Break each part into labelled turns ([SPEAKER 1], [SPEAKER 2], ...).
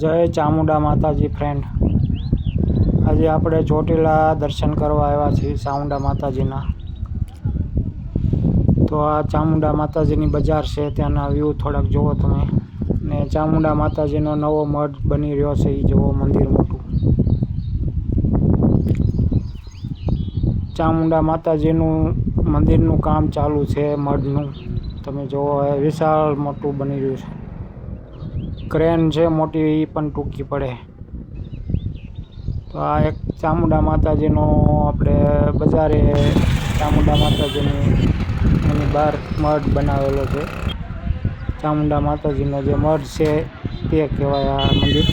[SPEAKER 1] જય ચામુંડા માતાજી ફ્રેન્ડ આજે આપણે ચોટીલા દર્શન કરવા આવ્યા છીએ ચામુંડા માતાજીના. તો આ ચામુંડા માતાજીની બજાર છે, ત્યાંના વ્યૂ થોડાક જુઓ તમે. ને ચામુંડા માતાજીનો નવો મઠ બની રહ્યો છે એ જુઓ મંદિર મોટું. ચામુંડા માતાજીનું મંદિરનું કામ ચાલુ છે, મઢનું. તમે જુઓ વિશાળ મોટું બની રહ્યું છે. ક્રેન છે, મોટી એ પણ ટૂંકી પડે. તો આ એક ચામુંડા માતાજીનો આપણે બજારે ચામુંડા માતાજીની એની બહાર મઢ બનાવેલો છે. ચામુંડા માતાજીનો જે મઢ છે, તે કહેવાય આ મંદિર.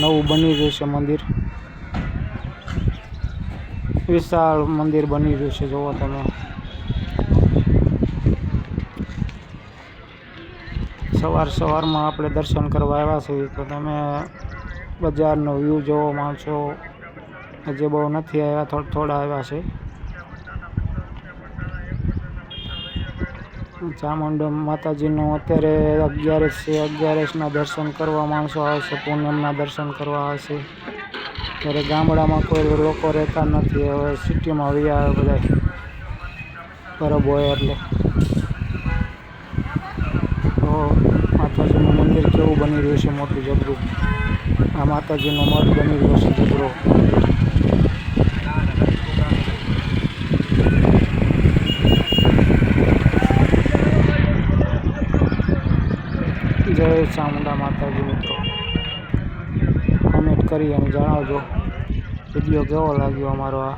[SPEAKER 1] નવું બની રહ્યું છે મંદિર. વિશાળ મંદિર બની રહ્યું છે જુઓ તમે. સવાર સવારમાં આપણે દર્શન કરવા આવ્યા છીએ, તો તમે બજારનો વ્યૂ જોવો માણસો હજી બહુ નથી આવ્યા, થોડા થોડા આવ્યા છે. ચામુંડા માતાજીનું અત્યારે અગિયારસ છે, અગિયારસના દર્શન કરવા માણસો આવશે પૂનમના દર્શન કરવા આવશે. ત્યારે ગામડામાં કોઈ લોકો રહેતા નથી, હવે સિટીમાં વયા બધા. હોય એટલે તો માતાજીનું બની રહ્યું છે મોટું જબરું આ માતાજીનો મઠ બની રહ્યો છે જબરો જય ચામુંડા માતાજી મિત્રો. કમેન્ટ કરી અને જણાવજો. વીડિયો કેવો લાગ્યો અમારો આ?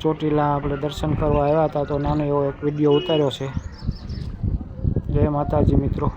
[SPEAKER 1] ચોટીલા આપણે દર્શન કરવા આવ્યા હતા તો નાનો એવો એક વીડિયો ઉતાર્યો છે. જય માતાજી મિત્રો.